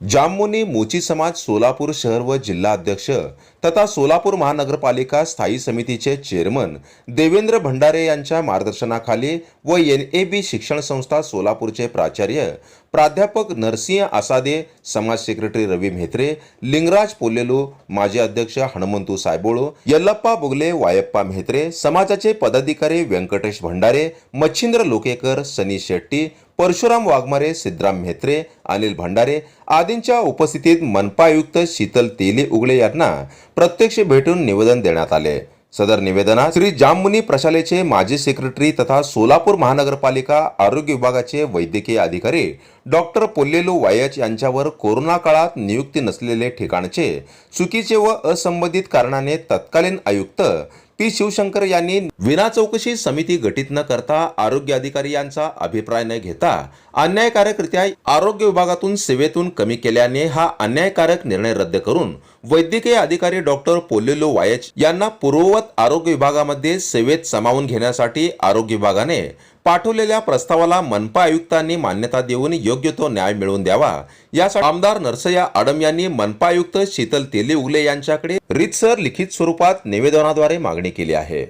जाममुनी मोची समाज सोलापूर शहर व जिल्हा अध्यक्ष तथा सोलापूर महानगरपालिका स्थायी समितीचे चेअरमन देवेंद्र भंडारे यांच्या मार्गदर्शनाखाली व एन ए बी शिक्षण संस्था सोलापूरचे प्राचार्य प्राध्यापक नरसिंह आसादे समाज सेक्रेटरी रवी म्हेत्रे लिंगराज पोलेलू माजी अध्यक्ष हनुमंतू सायबोळो यल्लप्पा बुगले वायप्पा म्हेत्रे समाजाचे पदाधिकारी व्यंकटेश भंडारे मच्छिंद्र लोकेकर सनी शेट्टी परशुराम वाघमारे सिद्धराम म्हेत्रे अनिल भंडारे आदींच्या उपस्थितीत मनपा आयुक्त शीतल तेली उगले यांना प्रत्यक्ष भेटून निवेदन देण्यात आले. सदर निवेदनात श्री जाममुनी प्रशालेचे माजी सेक्रेटरी तथा सोलापूर महानगरपालिका आरोग्य विभागाचे वैद्यकीय अधिकारी डॉक्टर पोल्लेलू वायच यांच्यावर कोरोना काळात नियुक्ती नसलेले ठिकाणचे चुकीचे व असंबंधित कारणाने तत्कालीन आयुक्त पी शिवशंकर यांनी विना चौकशी समिती गठीत न करता आरोग्य अधिकारी यांचा अभिप्राय न घेता अन्यायकारकरित्या आरोग्य विभागातून सेवेतून कमी केल्याने हा अन्यायकारक निर्णय रद्द करून वैद्यकीय अधिकारी डॉक्टर पोलेलो वायच यांना पूर्ववत आरोग्य विभागामध्ये सेवेत सामावून घेण्यासाठी आरोग्य विभागाने पाठवलेल्या प्रस्तावाला मनपा आयुक्तांनी मान्यता देऊन योग्य तो न्याय मिळवून द्यावा. यासाठी आमदार नरसया आडम यांनी मनपा आयुक्त शीतल तेली उगले यांच्याकडे रीतसर लिखित स्वरूपात निवेदनाद्वारे मागणी केली आहे.